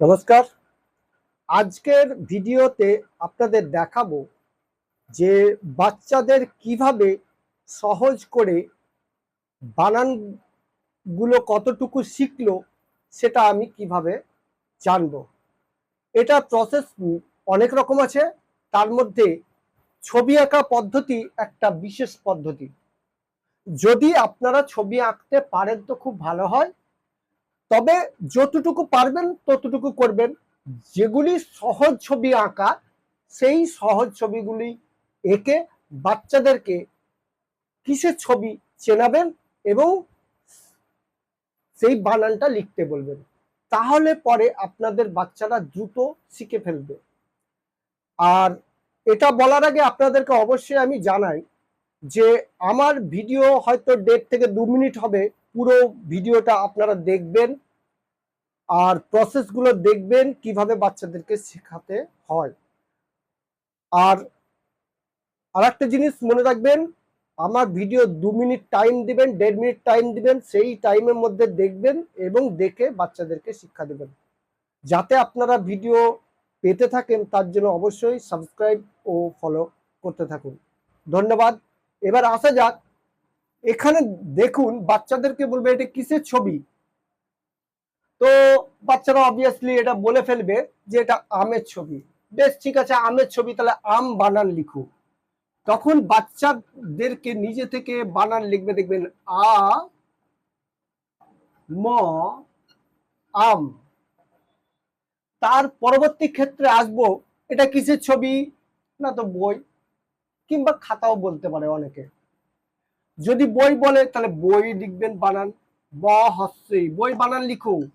নমস্কার। আজকের ভিডিওতে আপনাদের দেখাবো যে বাচ্চাদের কীভাবে সহজ করে বানানগুলো কতটুকু শিখলো সেটা আমি কীভাবে জানব। এটা প্রসেস অনেক রকম আছে। তার মধ্যে ছবি আঁকা পদ্ধতি একটা বিশেষ পদ্ধতি। যদি আপনারা ছবি আঁকতে পারেন তো খুব ভালো হয়। তবে যতটুকু পারবেন, ততটুকু করবেন। যেগুলি সহজ ছবি আঁকা, সেই সহজ ছবিগুলি এঁকে বাচ্চাদেরকে কিসের ছবি চেনাবেন এবং সেই বানানটা লিখতে বলবেন। তাহলে পরে আপনাদের বাচ্চারা দ্রুত শিখে ফেলবে। আর এটা বলার আগে আপনাদেরকে অবশ্যই আমি জানাই যে আমার ভিডিও হয়তো দেড় থেকে দু মিনিট হবে, পুরো ভিডিওটা আপনারা দেখবেন আর প্রসেসগুলো দেখবেন কীভাবে বাচ্চাদেরকে শেখাতে হয়। আর আর একটা জিনিস মনে রাখবেন, আমার ভিডিও দু মিনিট টাইম দিবেন, দেড় মিনিট টাইম দিবেন, সেই টাইমের মধ্যে দেখবেন এবং দেখে বাচ্চাদেরকে শিক্ষা দেবেন। যাতে আপনারা ভিডিও পেতে থাকেন, তার জন্য অবশ্যই সাবস্ক্রাইব ও ফলো করতে থাকুন। ধন্যবাদ। এবার আসা যাক, এখানে দেখুন বাচ্চাদেরকে বলবে এটা কিসের ছবি? তো বাচ্চারা অবভিয়াসলি এটা বলে ফেলবে যে এটা আমের ছবি। বেশ, ঠিক আছে, আমের ছবি, তাহলে আম বানান লিখুক তখন বাচ্চাদেরকে নিজে থেকে বানান লিখবে, দেখবেন আ, ম, আম। তার পরবর্তী ক্ষেত্রে আসব, এটা কিসের ছবি? না তো বই। কিংবা খাতাও বলতে পারে অনেকে। যদি বই বলে, তাহলে বই লিখবেন, বানান। ব হস্যই বই বানান লিখুন।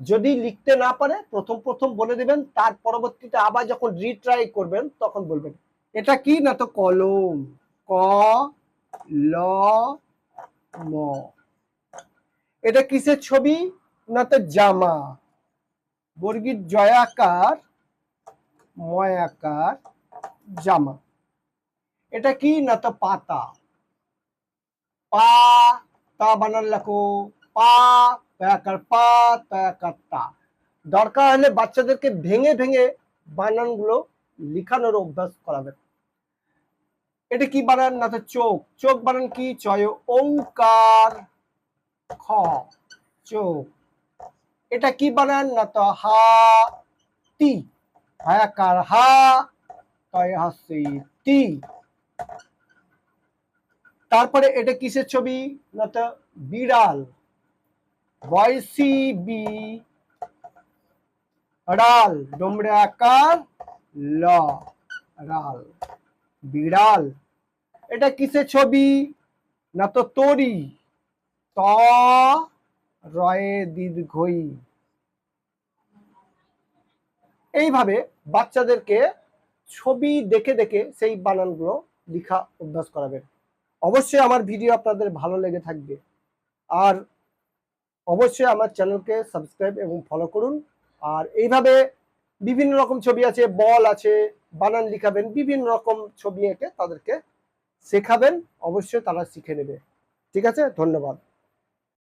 যদি লিখতে না পারে, প্রথম প্রথম বলে দেবেন, তার পরবর্তীতে আবার যখন রিট্রাই করবেন, তখন বলবেন। এটা কি না তো কলম? ক, ল, ম। এটা কিসের ছবি? না তো জামা। বর্গীর জয়াকার, ময়াকার জামা। এটা কি না তো পাতা? পা, তা বানান লেখো। পা তয়াকার পা তয়াকার তা। দরকার হলে বাচ্চাদেরকে ভেঙে ভেঙে বানানগুলো লিখানোর অভ্যাস করাবেন এটা কি বানান না তো চোখ? চোখ বানান কি? চয় ঔকার খ। চোখ। এটা কি বানান না তো হা? তি। হায়াকার হা তি তারপরে এটা কিসের ছবি? না তো, বিড়াল। বি রাল। আকার ল। রাল। বিড়াল। এটা কিসের ছবি? না তো, তরি। ত। রয়ে দীর্ঘই। এইভাবে বাচ্চাদেরকে ছবি দেখে দেখে সেই বানানগুলো লেখা অভ্যাস করাবেন। অবশ্যই আমার ভিডিও আপনাদের ভালো লেগে থাকবে। আর অবশ্যই আমার চ্যানেলকে সাবস্ক্রাইব এবং ফলো করুন। আর এইভাবে বিভিন্ন রকম ছবি আছে, বল আছে, বানান লিখাবেন, বিভিন্ন রকম ছবি এঁকে তাদেরকে শেখাবেন। অবশ্যই তারা শিখে নেবে। ঠিক আছে? ধন্যবাদ।